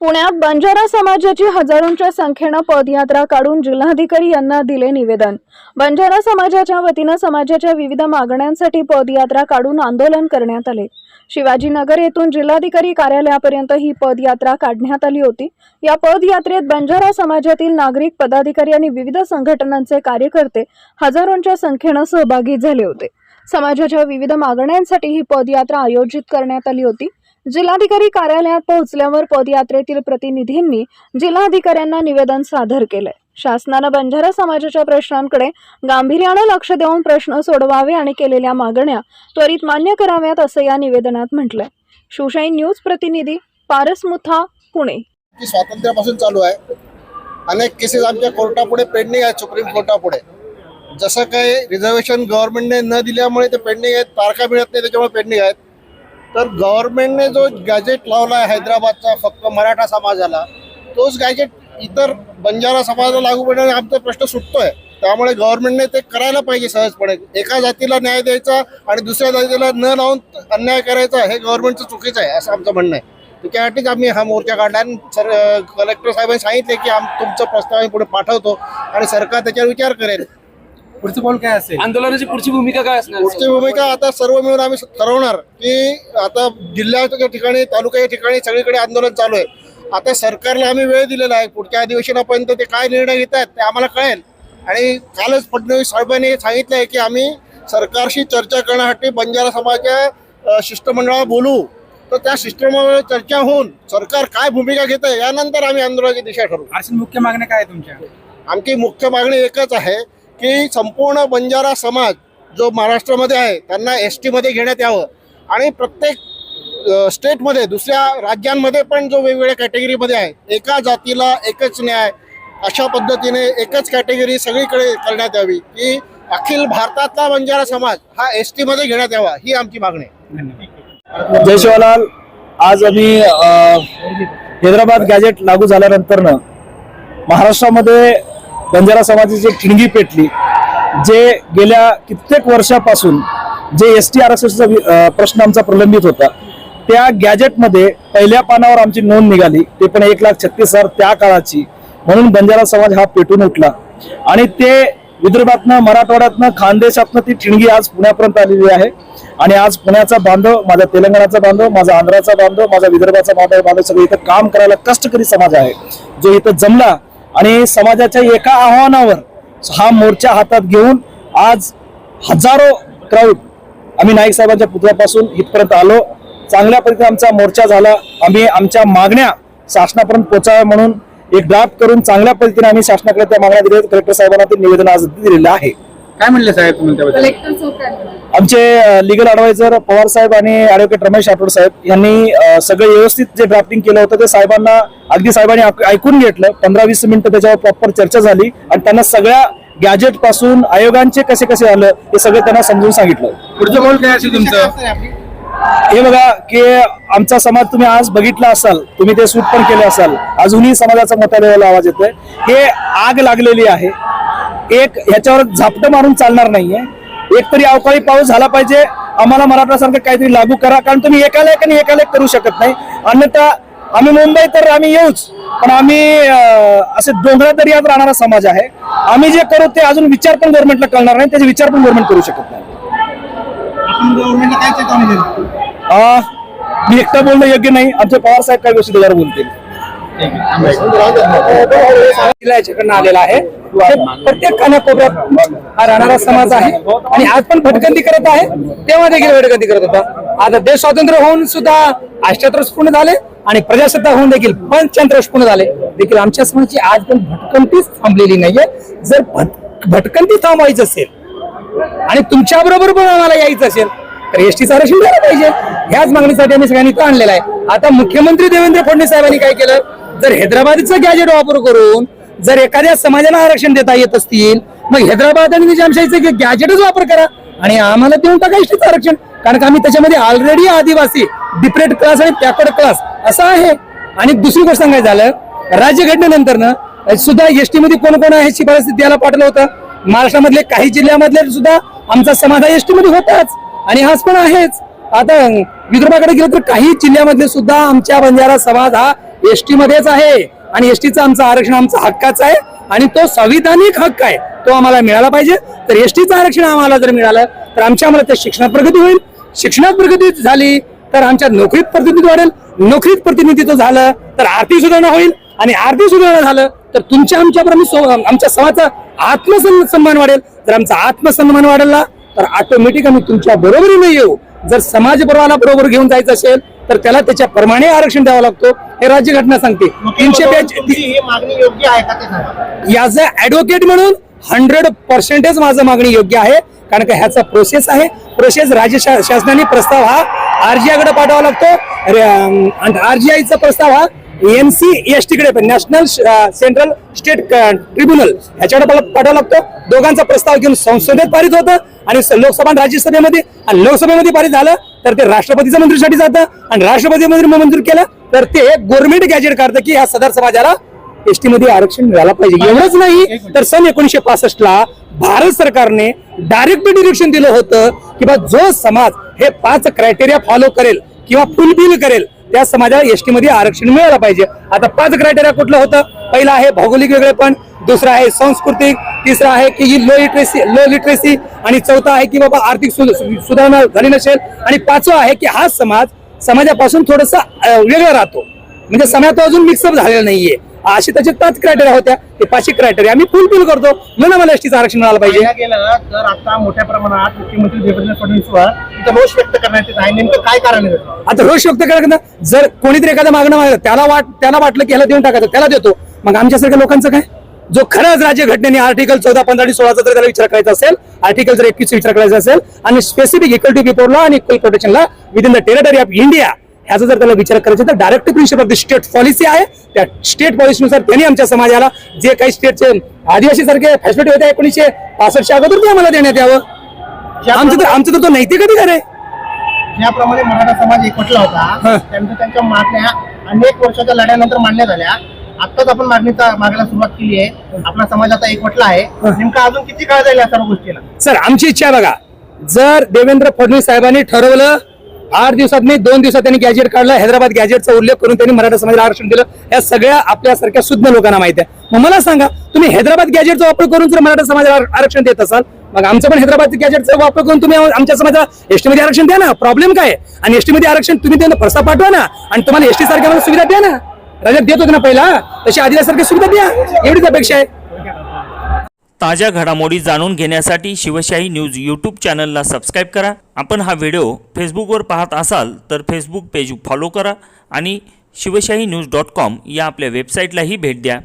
पुण्यात बंजारा समाजाची हजारोंच्या संख्येनं पदयात्रा काढून जिल्हाधिकारी यांना दिले निवेदन. बंजारा समाजाच्या वतीनं समाजाच्या विविध मागण्यांसाठी पदयात्रा काढून आंदोलन करण्यात आले. शिवाजीनगर येथून जिल्हाधिकारी कार्यालयापर्यंत ही पदयात्रा काढण्यात आली होती. या पदयात्रेत बंजारा समाजातील नागरिक पदाधिकारी आणि विविध संघटनांचे कार्यकर्ते हजारोंच्या संख्येनं सहभागी झाले होते. समाजाच्या विविध मागण्यांसाठी ही पदयात्रा आयोजित करण्यात आली होती. जिल्हाधिकारी कार्यालयात पोहोचल्यावर पदयात्रेतील प्रतिनिधींनी जिल्हाधिकाऱ्यांना निवेदन सादर केलंय. शासनानं बंजारा समाजाच्या प्रश्नांकडे गांभीर्यानं लक्ष देऊन प्रश्न सोडवावे आणि केलेल्या मागण्या त्वरित मान्य कराव्यात असं या निवेदनात म्हटलंय. शिवशाही न्यूज प्रतिनिधी पारस मुथा पुणे. स्वातंत्र्यापासून चालू आहे. अनेक केसेस आमच्या कोर्टापुढे पेंडिंग आहेत सुप्रीम कोर्टापुढे जसं काही रिझर्वेशन गव्हर्नमेंटने न दिल्यामुळे ते पेंडिंग आहेत तारखा मिळत नाही त्याच्यामुळे पेंडिंग आहेत. तर गव्हर्नमेंटने जो गॅजेट लावला आहे हैदराबादचा फक्त मराठा समाजाला तोच गॅजेट इतर बंजारा समाजाला लागू पडण्याने आमचा प्रश्न सुटतोय. त्यामुळे गव्हर्नमेंटने ते करायला पाहिजे सहजपणे. एका जातीला न्याय द्यायचा आणि दुसऱ्या जातीला न लावून अन्याय करायचा हे गव्हर्नमेंटचं चुकीचं आहे असं आमचं म्हणणं आहे. त्यासाठीच आम्ही हा मोर्चा काढला आणि सर कलेक्टर साहेबांनी सांगितले की आम तुमचं प्रस्ताव आम्ही पुढे पाठवतो आणि सरकार त्याच्यावर विचार करेल. पुढचं पाऊल काय असेल? आंदोलनाची पुढची भूमिका काय असणार? पुढची भूमिका आता सर्व मिळून आम्ही ठरवणार की आता जिल्ह्याच्या ठिकाणी तालुक्याच्या ठिकाणी सगळीकडे आंदोलन चालू आहे. आता सरकारला आम्ही वेळ दिलेला आहे. पुढच्या अधिवेशनापर्यंत ते काय निर्णय घेत आहेत ते आम्हाला कळेल. आणि कालच फडणवीस साहेबांनी सांगितलं आहे की आम्ही सरकारशी चर्चा करण्यासाठी बंजारा समाजाच्या शिष्टमंडळाला बोलू. तर त्या शिष्टमंडळावर चर्चा होऊन सरकार काय भूमिका घेत आहे यानंतर आम्ही आंदोलनाची दिशा ठरवू. अशी मुख्य मागण्या काय आहे तुमच्या? आमची मुख्य मागणी एकच आहे की संपूर्ण बंजारा समाज जो महाराष्ट्रामध्ये आहे त्यांना एस टीमध्ये घेण्यात यावं. आणि प्रत्येक स्टेटमध्ये दुसऱ्या राज्यांमध्ये पण जो वेगवेगळ्या कॅटेगरीमध्ये आहे एका जातीला एकच न्याय अशा पद्धतीने एकच कॅटेगरी सगळीकडे करण्यात यावी की अखिल भारतातला बंजारा समाज हा एस टीमध्ये घेण्यात यावा ही आमची मागणी आहे. जय शिवलाल. आज आम्ही हैदराबाद गॅजेट लागू झाल्यानंतरनं महाराष्ट्रामध्ये बंजारा समाजाची एक ठिणगी पेटली जे गेल्या कित्येक वर्षापासून जे एस टी आरक्षणाचा एस एसचा प्रश्न आमचा प्रलंबित होता त्या गॅजेटमध्ये पहिल्या पानावर आमची नोंद निघाली. ते पण एक लाख छत्तीस हजार त्या काळाची. म्हणून बंजारा समाज हा पेटून उठला. आणि ते विदर्भातनं मराठवाड्यातनं खानदेशातनं ती ठिणगी आज पुण्यापर्यंत आलेली आहे. आणि आज पुण्याचा बांधव माझा तेलंगणाचा बांधव माझा आंध्राचा बांधव माझा विदर्भाचा बांधव बांधव सगळे इथं काम करायला कष्टकरी समाज आहे. जो इथं जमला आणि समाजाच्या एका आव्हानावर हा मोर्चा हातात घेऊन आज हजारो क्राऊड आम्ही नाईक साहेबांच्या पुतळ्यापासून इथपर्यंत आलो. चांगल्या पद्धतीने आमचा मोर्चा झाला. आम्ही आमच्या मागण्या शासनापर्यंत पोचाव्या म्हणून एक ड्राफ्ट करून चांगल्या पद्धतीने आम्ही शासनाकडे त्या मागण्या दिल्या कलेक्टर साहेबांना ते निवेदन आज दिलेलं आहे. काय म्हणले साहेब तुम्ही त्याबद्दल? आमचे लिगल ऍडवायझर पवार साहेब आणि ऍडव्होकेट रमेश राठोड साहेब यांनी अ, सगळं व्यवस्थित जे ड्राफ्टिंग केलं होतं ते साहेबांना अगदी साहेबांनी ऐक- ऐकून घेतलं. पंधरा वीस मिनिटं त्याच्यावर प्रॉपर चर्चा झाली आणि त्यांना सगळ्या गॅजेटपासून आयोगांचे कसे कसे आलं हे सगळं त्यांना समजून सांगितलं. पुढचं पाऊल काय असेल तुमचं? हे बघा की आमचा समाज तुम्ही आज बघितला असाल तुम्ही ते शूट पण केले असाल. अजूनही समाजाचा मोठ्या लेवलला आवाज येतोय. हे आग लागलेली आहे. एक ह्याच्यावर झापटं मारून चालणार नाहीये. एक तरी अवकाळी पाऊस झाला पाहिजे. आम्हाला मराठासारखं काहीतरी लागू करा कारण तुम्ही एकाला एक आणि एकाला एक करू शकत नाही. अन्यथा आम्ही मुंबई तर आम्ही येऊच. पण आम्ही असे डोंगरा दर्यात राहणारा समाज आहे. आम्ही जे करू ते अजून विचार पण गव्हर्नमेंटला कळणार नाही त्याचे विचार पण गव्हर्नमेंट करू शकत नाही. मी एकटा बोलणं योग्य नाही. आमचे पवार साहेब काही गोष्टी त्याच्यावर बोलतील. याच्याकडनं आलेला आहे. प्रत्येक कानाकोपऱ्यात हा राहणारा समाज आहे. आणि आज पण भटकंती करत आहे. तेव्हा देखील भटकंती करत होता. आता देश स्वातंत्र्य होऊन सुद्धा अष्ट्याहत्तर पूर्ण झाले आणि प्रजासत्ताक होऊन देखील पंच्याहत्तर पूर्ण झाले. देखील आमच्या समाजाची आज पण भटकंतीच थांबलेली नाहीये. जर भटकंती थांबवायची असेल आणि तुमच्या बरोबर पण आम्हाला यायचं असेल तर एसटीचा आरक्षण द्यायला पाहिजे. ह्याच मागणीसाठी आम्ही सगळ्यांनी इथं आणलेला आहे. आता मुख्यमंत्री देवेंद्र फडणवीस साहेबांनी काय केलं? जर हैदराबादचं गॅजेट वापर करून जर एखाद्या समाजाला आरक्षण देता येत असतील मग हैदराबाद आणि निजामशाहीचे गॅजेटच वापर करा आणि आम्हाला देऊन टाका एसटीचं आरक्षण. कारण का आम्ही त्याच्यामध्ये ऑलरेडी आदिवासी डिप्रेट क्लास आणि पॅकड क्लास असा आहे. आणि दुसरी गोष्ट सांगायचं झालं राज्यघटनेनंतर ना सुद्धा एसटी मध्ये कोण कोण आहे शिफारस द्यायला पाठवलं होतं. महाराष्ट्रामधले काही जिल्ह्यामधले सुद्धा आमचा समाज हा एसटी मध्ये होताच. आणि हाच पण आहेच. आता विदर्भाकडे गेलं तर काही जिल्ह्यामधले सुद्धा आमच्या बंजारा समाज हा एस मध्येच आहे. आणि एसटीचं आमचं आरक्षण आमचा हक्काचा आहे. आणि तो संविधानिक हक्क आहे. तो आम्हाला मिळाला पाहिजे. तर एसटीचं आरक्षण आम्हाला जर मिळालं तर आमच्या आम्हाला त्या शिक्षणात प्रगती होईल. शिक्षणात प्रगती झाली तर आमच्या नोकरीत प्रतिनिधित्व वाढेल. नोकरीत प्रतिनिधित्व झालं तर आर्थिक सुधारणा होईल. आणि आर्थिक सुधारणा झालं तर तुमच्या आमच्यावर आम्ही सो- आमच्या समाजाचा आत्मसन्मान वाढेल. जर आमचा आत्मसन्मान वाढला तर ऑटोमॅटिक आम्ही तुमच्या बरोबरीने येऊ. जर समाज बरोबर बरोबर घेऊन जायचं असेल तर त्याला त्याच्याप्रमाणे आरक्षण द्यावं लागतो. हे राज्यघटना सांगते. तीनशे ही याज अ ऍडव्होकेट म्हणून हंड्रेड पर्सेंटेज माझं मागणी योग्य आहे. कारण का ह्याचा प्रोसेस आहे. प्रोसेस राज्य शासनाने प्रस्ताव हा आरजीआयकडे पाठवावा लागतो. आरजीआयचा प्रस्ताव हा एनसी एस टी कडे पण नॅशनल सेंट्रल स्टेट ट्रिब्युनल ह्याच्याकडे पाठवा- पाठवावा लागतो. दोघांचा प्रस्ताव घेऊन संसदेत पारित होतं. आणि स- लोकसभा आणि राज्यसभेमध्ये आणि लोकसभेमध्ये पारित झालं. तर ते राष्ट्रपतीच्या मंत्रीसाठी जातं आणि राष्ट्रपती मंत्री मंजूर केलं तर ते गव्हर्नमेंट गॅजेट काढतं की ह्या सदर समाजाला एसटी मध्ये आरक्षण मिळायला पाहिजे. एवढंच नाही तर सन एकोणीशे पासष्ट ला भारत सरकारने डायरेक्ट डिरेक्शन दिलं होतं की बा जो समाज हे पाच क्रायटेरिया फॉलो करेल किंवा फुलफिल करेल त्या समाजाला एसटी मध्ये आरक्षण मिळायला पाहिजे. आता पाच क्रायटेरिया कुठलं होतं? पहिलं आहे भौगोलिक वेगळेपण दुसरं आहे सांस्कृतिक तिसरं आहे की ही लो लिटरेसी लो लिटरेसी आणि चौथा आहे की बाबा आर्थिक सुधारणा झाली नसेल. आणि पाचवा आहे की हा समाज समाजापासून थोडस वेगळा राहतो. म्हणजे समाज तो अजून मिक्सअप झालेला नाहीये. असे त्याचे पाच क्रायटेरिया होत्या. ते पाचशे क्रायटेरिया आम्ही फुलफिल करतो. म्हणून आम्हाला एसटीचं आरक्षण मिळालं पाहिजे. गेलं तर आता मोठ्या प्रमाणात मुख्यमंत्री देवेंद्र फडणवीसवर रोष व्यक्त करण्यात येत आहे. नेमकं काय कारण आहे? आता रोष व्यक्त करायला जर कोणीतरी एखादं मागणं मागलं त्याला वाट त्याला वाटलं की ह्याला देऊन टाकायचं त्याला देतो. मग आमच्यासारख्या लोकांचं काय? जो खरंच राज्य घटनेने आर्टिकल चौदा पंधरा आणि सोळाचा जर त्याला विचार करायचा असेल आर्टिकल जर एकवीस विचार करायचा असेल आणि specific equal to people law आणि equal प्रोटेक्शनला within the territory of India ह्याचा जर त्याला विचार करायचा तर direct principle of the state policy आहे. त्या स्टेट पॉलिसीनुसार त्यांनी आमच्या समाजाला जे काही स्टेटचे आदिवासी सारखे फॅसिलिटी होत्या एकोणीसशे पासष्टच्या अगोदर ते आम्हाला देण्यात यावं. आमचं तर आमचं तर तो नैतिक अधिकार आहे. ज्याप्रमाणे मराठा समाज एकवटला. होता त्यांच्या त्यांच्या मागण्या अनेक वर्षाच्या लढ्यानंतर मान्य झाल्या. आताच आपण मागणीचा मागायला सुरुवात केली आहे. आपला समाज आता एकवटला आहे. नेमका अजून किती काळ जाईल या सर्व गोष्टीला? सर आमची इच्छा आहे बघा. जर देवेंद्र फडणवीस साहेबांनी ठरवलं आठ दिवसात नाही दोन दिवसात त्यांनी गॅजेट काढलं हैदराबाद गॅजेटचा उल्लेख करून त्यांनी मराठा समाजाला आरक्षण दिलं या सगळ्या आपल्यासारख्या शुद्ध लोकांना माहिती आहे. मग मला सांगा तुम्ही हैदराबाद गॅजेटचा वापर करून जर मराठा समाजाला आरक्षण देत असाल मग आमचं पण हैदराबाद गॅजेटचा वापर करून तुम्ही आमच्या समाजाला एसटीमध्ये आरक्षण द्या ना. प्रॉब्लेम काय आहे? आणि एसटीमध्ये आरक्षण तुम्ही त्यांना प्रस्ताव पाठवा ना. आणि तुम्हाला एसटी सारख्या सुविधा द्या ना. राज्यात देत होते ना पहिला? तशी आदिवासारखी सुविधा द्या. एवढीच अपेक्षा आहे. ताज्या घडामोडी जाणून घेण्यासाठी शिवशाही न्यूज यूट्यूब चॅनलला सबस्क्राईब करा. आपण हा व्हिडिओ फेसबुकवर पाहत असाल तर फेसबुक पेज फॉलो करा आणि शिवशाही न्यूज डॉट कॉम या आपल्या वेबसाईटलाही भेट द्या.